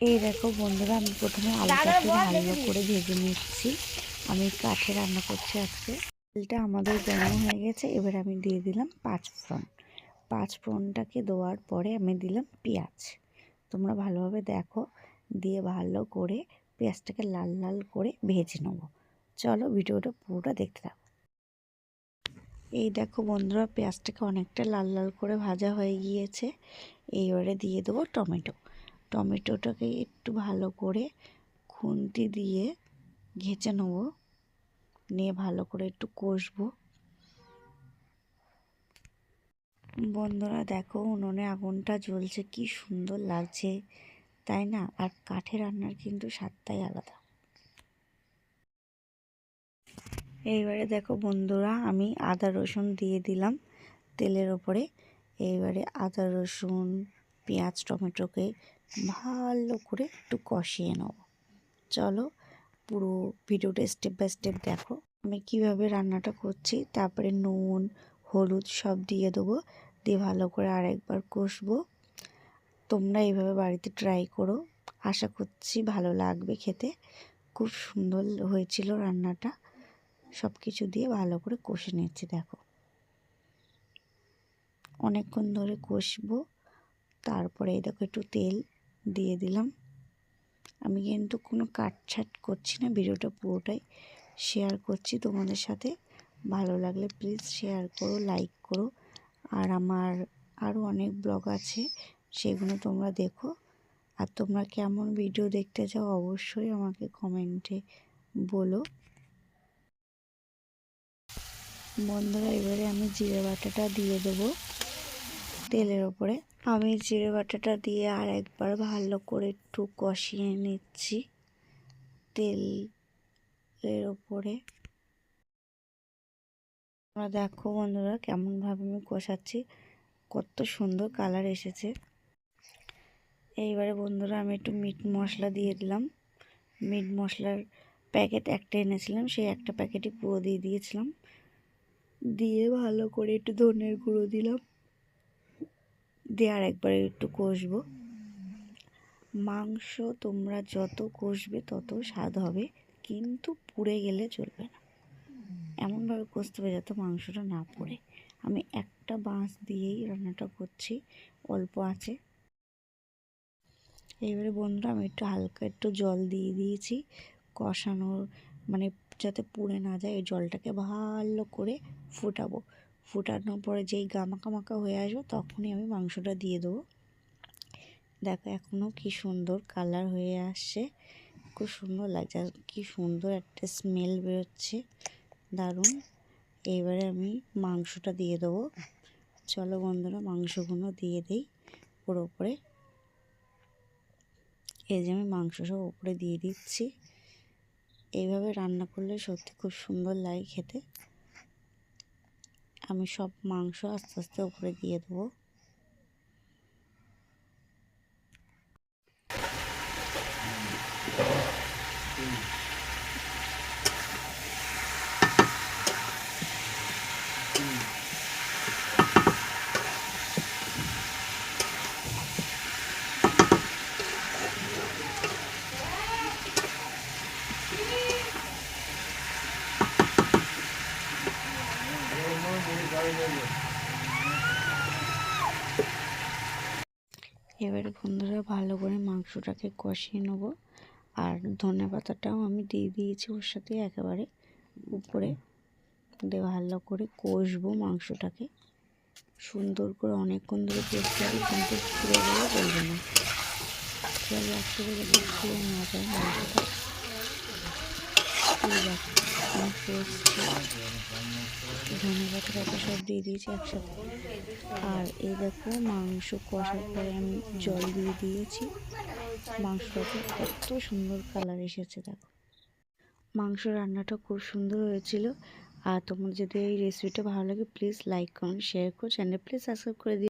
দেখো বন্ধুরা আমি প্রথমে আলুটাকে ভালো করে ভেজে নিচ্ছি। আমি কাঠে রান্না করছি আজকে। তেলটা আমাদের গরম হয়ে গেছে এবার আমি দিয়ে দিলাম পাঁচ ফোড়ন। পাঁচ ফোড়নটাকে দেওয়ার পরে আমি দিলাম পেঁয়াজ। তোমরা ভালোভাবে দেখো দিয়ে ভালো করে পেঁয়াজটাকে লাল লাল করে ভেজে নেব। চলো ভিডিওটা পুরোটা দেখতে থাকো। এই দেখো বন্ধুরা পেঁয়াজটাকে অনেকটা লাল লাল করে ভাজা হয়ে গিয়েছে। এইবারে দিয়ে দেবো টমেটো। টমেটোটাকে একটু ভালো করে খুন্তি দিয়ে ঘেঁচে নেব। নিয়ে ভালো করে একটু কষবো। বন্ধুরা, দেখো উনুনে আগুনটা জ্বলছে, কি সুন্দর লাগছে, তাই না? আর কাঠে রান্নার কিন্তু স্বাদটাই আলাদা। এইবারে দেখো বন্ধুরা, আমি আদা রসুন দিয়ে দিলাম তেলের ওপরে। এইবারে আদা রসুন, পেঁয়াজ, টমেটোকে ভালো করে একটু কষিয়ে নেব। চলো পুরো ভিডিওটা স্টেপ বাই স্টেপ দেখো। আমি কীভাবে রান্নাটা করছি, তারপরে নুন, হলুদ সব দিয়ে দেবো, দিয়ে ভালো করে আরেকবার কষবো। তোমরা এইভাবে বাড়িতে ট্রাই করো। আশা করছি ভালো লাগবে খেতে। খুব সুন্দর হয়েছিল রান্নাটা। সব কিছু দিয়ে ভালো করে কষে নিচ্ছি, দেখো। অনেকক্ষণ ধরে কষবো। তারপরে এই দেখো একটু তেল দিয়ে দিলাম। আমি কিন্তু কোনো কাটছাট করছি না, ভিডিওটা পুরোটাই শেয়ার করছি তোমাদের সাথে। ভালো লাগলে প্লিজ শেয়ার করো লাইক করো। আর আমার আরও অনেক ব্লগ আছে, সেগুলো তোমরা দেখো। আর তোমরা কেমন ভিডিও দেখতে চাও অবশ্যই আমাকে কমেন্টে বলো। বন্ধুরা, এবারে আমি জিরে বাটাটা দিয়ে দেবো। তেলের ওপরে। আমি জিরে বাটাটা দিয়ে আর একবার ভালো করে একটু কষিয়ে নিচ্ছি তেলের ওপরে। তোমরা দেখো বন্ধুরা কেমনভাবে আমি কষাচ্ছি, কত সুন্দর কালার এসেছে। এইবারে বন্ধুরা আমি একটু মিট মশলা দিয়ে দিলাম। মিট মশলার প্যাকেট একটা এনেছিলাম, সেই একটা প্যাকেটই পুরো দিয়ে দিয়েছিলাম। দিয়ে ভালো করে একটু ধনের গুঁড়ো দিলাম। দিয়ে আর একবার একটু কষবো। মাংস তোমরা যত কষবে তত স্বাদ হবে, কিন্তু পুড়ে গেলে চলবে না। এমনভাবে কষতে হবে যাতে মাংসটা না পড়ে। আমি একটা বাঁশ দিয়েই রান্নাটা করছি, অল্প আছে। এইবারে বন্ধুরা আমি একটু হালকা একটু জল দিয়ে দিয়েছি, কষানোর মানে যাতে পুড়ে না যায়, এই জলটাকে ভালো করে ফুটাবো। ফুটানোর পরে যেই গামাকা মাকা হয়ে আসবে তখনই আমি মাংসটা দিয়ে দেবো। দেখো এখনও কি সুন্দর কালার হয়ে আসছে, খুব সুন্দর লাগছে, আর কি সুন্দর একটা স্মেল বেরোচ্ছে, দারুণ। এবারে আমি মাংসটা দিয়ে দেবো। চলো বন্ধুরা মাংসগুলো দিয়ে দিই ওর ওপরে। এই যে আমি মাংস সব ওপরে দিয়ে দিচ্ছি। এইভাবে রান্না করলে সত্যি খুব সুন্দর লাগে খেতে। আমি সব মাংস আস্তে আস্তে উপরে দিয়ে দেবো। এবারে বন্ধুরা ভালো করে মাংসটাকে কষিয়ে নেব। আর ধনে পাতাটাও আমি দিয়ে দিয়েছি ওর সাথে একেবারে উপরে। দিয়ে ভালো করে কষবো মাংসটাকে। সুন্দর করে অনেকক্ষণ ধরে কষতে কিন্তু পুরো গেলে বলবে না। একসাথে পুরো না যায় মাংসটা। ধনে পাতা টাতা সব দিয়ে দিয়েছি একসাথে। আর এই দেখো মাংস কষার পরে আমি জল দিয়ে দিয়েছি। মাংসটাতে কত সুন্দর কালার এসেছে দেখো। মাংস রান্নাটা খুব সুন্দর হয়েছিল। আর তোমার যদি এই রেসিপিটা ভালো লাগে প্লিজ লাইক করুন শেয়ার করো। চ্যানেল প্লিজ সাবস্ক্রাইব করে দিও।